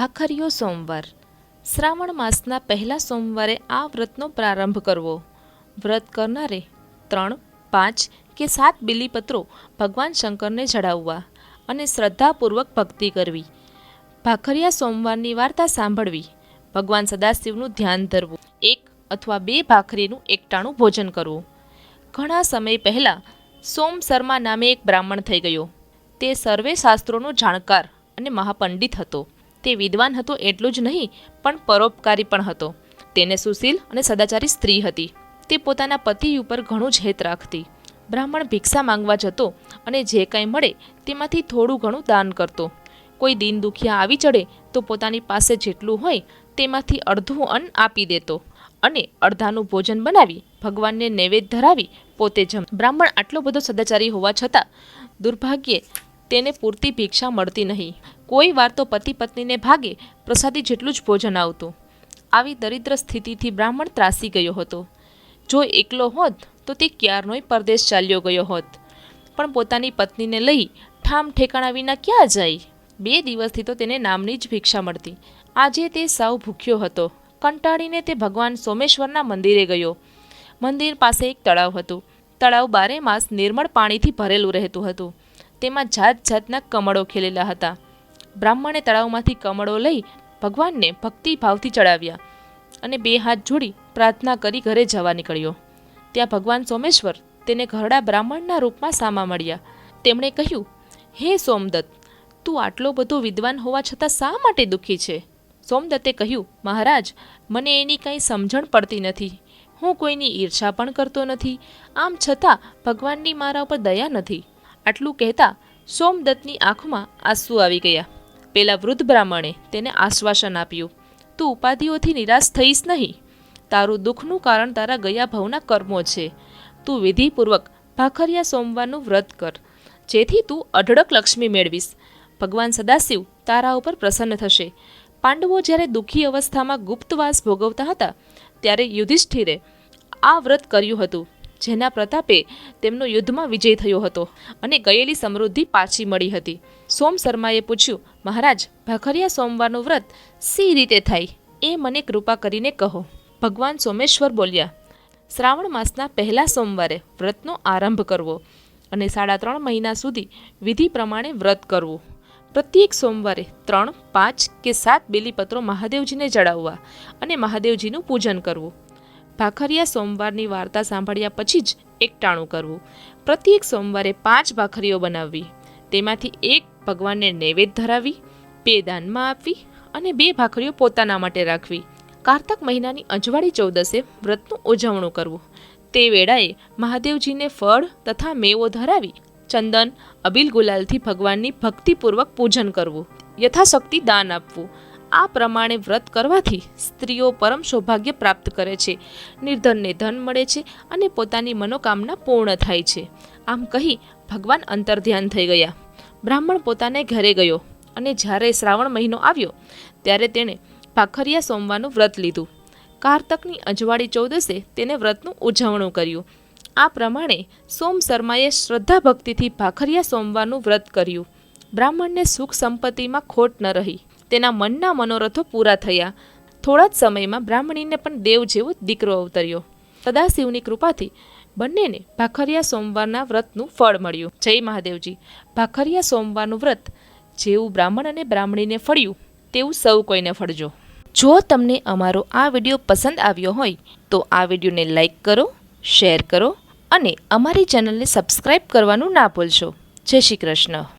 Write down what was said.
ભાખરીયો સોમવાર. શ્રાવણ માસના પહેલા સોમવારે આ વ્રતનો પ્રારંભ કરવો. વ્રત કરનારે ત્રણ, પાંચ કે સાત બિલીપત્રો ભગવાન શંકરને ચઢાવવા અને શ્રદ્ધાપૂર્વક ભક્તિ કરવી. ભાખરિયા સોમવારની વાર્તા સાંભળવી. ભગવાન સદાશિવનું ધ્યાન ધરવું. એક અથવા બે ભાખરીનું એકટાણું ભોજન કરવું. ઘણા સમય પહેલાં સોમ શર્મા નામે એક બ્રાહ્મણ થઈ ગયો. તે સર્વે શાસ્ત્રોનો જાણકાર અને મહાપંડિત હતો. તે વિદ્વાન હતો એટલું જ નહીં, પણ પરોપકારી પણ હતો. તેને સુશીલ અને સદાચારી સ્ત્રી હતી. તે પોતાના પતિ ઉપર ઘણું જ હેત રાખતી. બ્રાહ્મણ ભિક્ષા માંગવા જતો અને જે કાંઈ મળે તેમાંથી થોડું ઘણું દાન કરતો. કોઈ દીન દુખિયા આવી ચડે તો પોતાની પાસે જેટલું હોય તેમાંથી અડધું અન્ન આપી દેતો અને અડધાનું ભોજન બનાવી ભગવાનને નૈવેદ્ય ધરાવી પોતે જમ. બ્રાહ્મણ આટલો બધો સદાચારી હોવા છતાં દુર્ભાગ્યે તેને પૂરતી ભિક્ષા મળતી નહીં. કોઈ વાર તો પતિ પત્નીને ભાગે પ્રસાદી જેટલું જ ભોજન આવતું. આવી દરિદ્ર સ્થિતિથી બ્રાહ્મણ ત્રાસી ગયો હતો. જો એકલો હોત તો તે ક્યારનોય પરદેશ ચાલ્યો ગયો હોત. પણ પોતાની પત્નીને લઈ ઠામ ઠેકાણા વિના ક્યાં જાય? બે દિવસથી તો તેને નામની જ ભિક્ષા મળતી. આજે તે સાવ ભૂખ્યો હતો. કંટાળીને તે ભગવાન સોમેશ્વરના મંદિરે ગયો. મંદિર પાસે એક તળાવ હતું. તળાવ બારે માસ નિર્મળ પાણીથી ભરેલું રહેતું હતું. તેમાં જાત જાતના કમળો ખીલેલા હતા. બ્રાહ્મણે તળાવમાંથી કમળો લઈ ભગવાનને ભક્તિભાવથી ચડાવ્યા અને બે હાથ જોડી પ્રાર્થના કરી ઘરે જવા નીકળ્યો. ત્યાં ભગવાન સોમેશ્વર તેને ઘરડા બ્રાહ્મણના રૂપમાં સામા મળ્યા. તેમણે કહ્યું, હે સોમદત્ત, તું આટલો બધો વિદ્વાન હોવા છતાં શા માટે દુઃખી છે? સોમદત્તે કહ્યું, મહારાજ, મને એની કંઈ સમજણ પડતી નથી. હું કોઈની ઈર્ષા પણ કરતો નથી. આમ છતાં ભગવાનની મારા ઉપર દયા નથી. આટલું કહેતા સોમદત્તની આંખમાં આંસુ આવી ગયા. પેલા વૃદ્ધ બ્રાહ્મણે તેને આશ્વાસન આપ્યું, તું ઉપાધિઓથી નિરાશ થઈશ નહીં. તારું દુઃખનું કારણ તારા ગયા ભાવના કર્મો છે. તું વિધિપૂર્વક ભાખરિયા સોમવારનું વ્રત કર. જેથી તું અઢળક લક્ષ્મી મેળવીશ. ભગવાન સદાશિવ તારા ઉપર પ્રસન્ન થશે. પાંડવો જ્યારે દુઃખી અવસ્થામાં ગુપ્તવાસ ભોગવતા હતા, ત્યારે યુધિષ્ઠિરે આ વ્રત કર્યું હતું. જેના પ્રતાપે તેમનો યુદ્ધમાં વિજય થયો હતો અને ગયેલી સમૃદ્ધિ પાછી મળી હતી. સોમ શર્માએ પૂછ્યું, મહારાજ, ભાખરિયા સોમવારનું વ્રત સી રીતે થાય? એ મને કૃપા કરીને કહો. ભગવાન સોમેશ્વર બોલ્યા, શ્રાવણ માસના પહેલા સોમવારે વ્રતનો આરંભ કરવો અને સાડા ત્રણ મહિના સુધી વિધિ પ્રમાણે વ્રત કરવું. પ્રત્યેક સોમવારે ત્રણ, પાંચ કે સાત બેલીપત્રો મહાદેવજીને ચડાવવા અને મહાદેવજીનું પૂજન કરવું. ભાખરિયા સોમવારની વાર્તા સાંભળ્યા પછી જ એકટાણું કરવું. પ્રત્યેક સોમવારે પાંચ ભાખરીઓ બનાવવી. તેમાંથી એક ભગવાનને નૈવેદ્ય ધરાવી, બે દાનમાં આપવી અને બે ભાખરીઓ પોતાના માટે રાખવી. કારતક મહિનાની અજવાળી ચૌદસે વ્રતનું ઉજવણું કરવું. તે વેળાએ મહાદેવજીને ફળ તથા મેવો ધરાવી, ચંદન, અબીલ ગુલાલથી ભગવાનની ભક્તિપૂર્વક પૂજન કરવું. યથાશક્તિ દાન આપવું. આ પ્રમાણે વ્રત કરવાથી સ્ત્રીઓ પરમ સૌભાગ્ય પ્રાપ્ત કરે છે. નિર્ધનને ધન મળે છે અને પોતાની મનોકામના પૂર્ણ થાય છે. આમ કહી ભગવાન અંતર્ધ્યાન થઈ ગયા. બ્રાહ્મણ પોતાને ઘરે ગયો અને જ્યારે શ્રાવણ મહિનો આવ્યો, ત્યારે તેણે ભાખરિયા સોમવારનું વ્રત લીધું. કારતકની અજવાળી ચૌદસે તેને વ્રતનું ઉજવણું કર્યું. આ પ્રમાણે સોમ શર્માએ શ્રદ્ધા ભક્તિથી ભાખરિયા સોમવારનું વ્રત કર્યું. બ્રાહ્મણને સુખ સંપત્તિમાં ખોટ ન રહી. તેના મનના મનોરથો પૂરા થયા. થોડા જ સમયમાં બ્રાહ્મણીને પણ દેવ જેવો દીકરો અવતર્યો. સદાશિવની કૃપાથી બંનેને ભાખરિયા સોમવારના વ્રતનું ફળ મળ્યું. જય મહાદેવજી. ભાખરિયા સોમવારનું વ્રત જેવું બ્રાહ્મણ અને બ્રાહ્મણીને ફળ્યું, તેવું સૌ કોઈને ફળજો. જો તમને અમારો આ વીડિયો પસંદ આવ્યો હોય, તો આ વિડીયોને લાઇક કરો, શેર કરો અને અમારી ચેનલને સબસ્ક્રાઈબ કરવાનું ના ભૂલશો. જય શ્રી કૃષ્ણ.